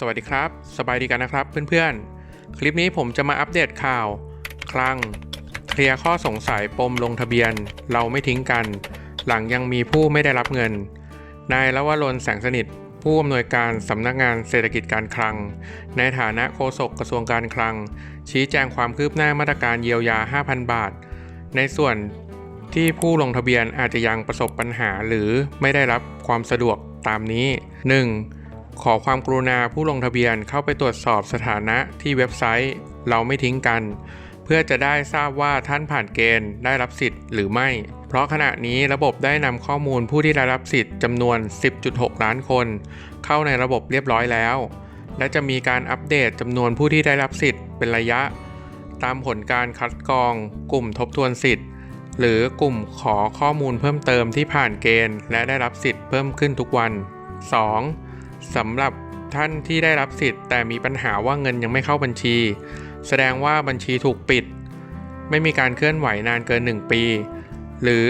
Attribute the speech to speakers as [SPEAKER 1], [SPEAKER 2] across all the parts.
[SPEAKER 1] สวัสดีครับ สบายดีกันนะครับเพื่อนๆ คลิปนี้ผมจะมาอัปเดตข่าว คลัง เคลียร์ข้อสงสัยปมลงทะเบียน เราไม่ทิ้งกัน หลังยังมีผู้ไม่ได้รับเงิน นายละวรนแสงสนิท ผู้อำนวยการสำนักงานเศรษฐกิจการคลัง ในฐานะโฆษกกระทรวงการคลัง ชี้แจงความคืบหน้ามาตรการเยียวยา 5,000 บาท ในส่วนที่ผู้ลงทะเบียนอาจจะยังประสบปัญหาหรือไม่ได้รับความสะดวกตามนี้ 1. ขอความกรุณาผู้ลงทะเบียนเข้าไปตรวจสอบสถานะที่เว็บไซต์ เราไม่ทิ้งกัน เพื่อจะได้ทราบว่าท่านผ่านเกณฑ์ได้รับสิทธิ์หรือไม่ เพราะขณะนี้ระบบได้นำข้อมูลผู้ที่ได้รับสิทธิ์จำนวน 10.6 ล้านคน เข้าในระบบเรียบร้อยแล้ว และจะมีการอัปเดตจำนวนผู้ที่ได้รับสิทธิ์เป็นระยะ ตามผลการคัดกรอง กลุ่มทบทวนสิทธิ์ หรือกลุ่มขอข้อมูลเพิ่มเติมที่ผ่านเกณฑ์ และได้รับสิทธิ์เพิ่มขึ้นทุกวัน 2. สำหรับท่านที่ได้รับสิทธิ์ แต่มีปัญหาว่าเงินยังไม่เข้าบัญชี แสดงว่าบัญชีถูกปิด ไม่มีการเคลื่อนไหวนานเกิน 1 ปี หรือ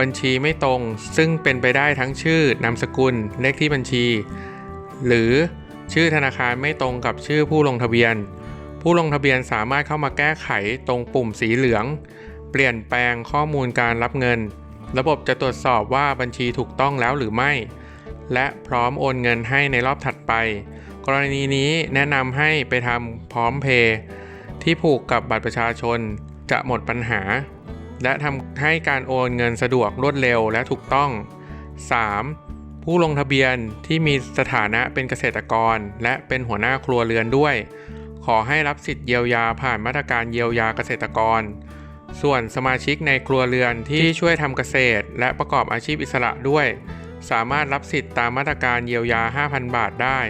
[SPEAKER 1] บัญชีไม่ตรงซึ่งเป็นไปได้ทั้งชื่อนามสกุลเลขที่บัญชี หรือชื่อธนาคารไม่ตรงกับชื่อผู้ลงทะเบียน ผู้ลงทะเบียนสามารถเข้ามาแก้ไขตรงปุ่มสีเหลือง เปลี่ยนแปลงข้อมูลการรับเงิน ระบบจะตรวจสอบว่าบัญชีถูกต้องแล้วหรือไม่ และพร้อมโอนเงินให้ในรอบถัดไป กรณีนี้แนะนำให้ไปทำพร้อมเพย์ที่ผูกกับบัตรประชาชนจะหมดปัญหา และทำให้การโอนเงินสะดวกรวดเร็วและถูกต้อง 3. ผู้ลงทะเบียนที่มีสถานะเป็นเกษตรกร และเป็นหัวหน้าครัวเรือนด้วย ขอให้รับสิทธิ์เยียวยาผ่านมาตรการเยียวยาเกษตรกร ส่วนสมาชิกในครัวเรือนที่ช่วยทำเกษตร และประกอบอาชีพอิสระด้วย สามารถรับสิทธิ์ตามมาตรการเยียวยา 5,000 บาทได้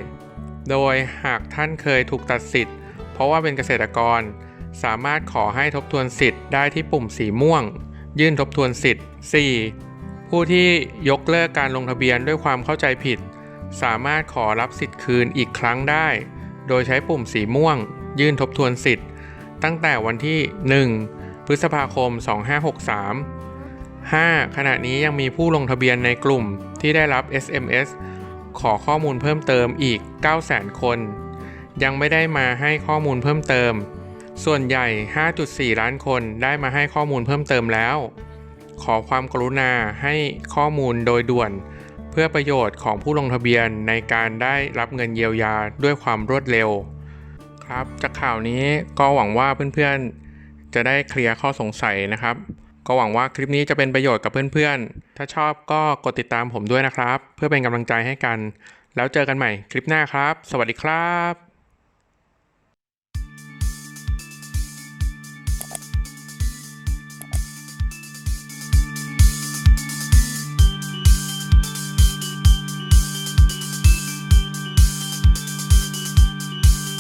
[SPEAKER 1] โดยหากท่านเคยถูกตัดสิทธิ์ เพราะว่าเป็นเกษตรกร สามารถขอให้ทบทวนสิทธิ์ได้ที่ปุ่มสีม่วง ยื่นทบทวนสิทธิ์ 4. ผู้ที่ยกเลิกการลงทะเบียนด้วยความเข้าใจผิด สามารถขอรับสิทธิ์คืนอีกครั้งได้ โดยใช้ปุ่มสีม่วง ยื่นทบทวนสิทธิ์ ตั้งแต่วันที่ 1 พฤษภาคม 2563 5. ขณะนี้ยังมีผู้ลงทะเบียนในกลุ่มที่ได้รับ SMS ขอข้อมูลเพิ่มเติมอีก 900,000 คน ยังไม่ได้มาให้ข้อมูลเพิ่มเติม ส่วนใหญ่ 5.4 ล้านคนได้มาให้ข้อมูลเพิ่มเติมแล้ว ขอความกรุณาให้ข้อมูลโดยด่วน เพื่อประโยชน์ของผู้ลงทะเบียนในการได้รับเงินเยียวยาด้วยความรวดเร็ว ครับ จากข่าวนี้ก็หวังว่าเพื่อนๆจะได้เคลียร์ข้อสงสัยนะครับ ก็หวังว่าคลิปนี้จะเป็นประโยชน์กับเพื่อนๆ ถ้าชอบก็กดติดตามผมด้วยนะครับ เพื่อเป็นกำลังใจให้กัน แล้วเจอกันใหม่คลิปหน้าครับ สวัสดีครับ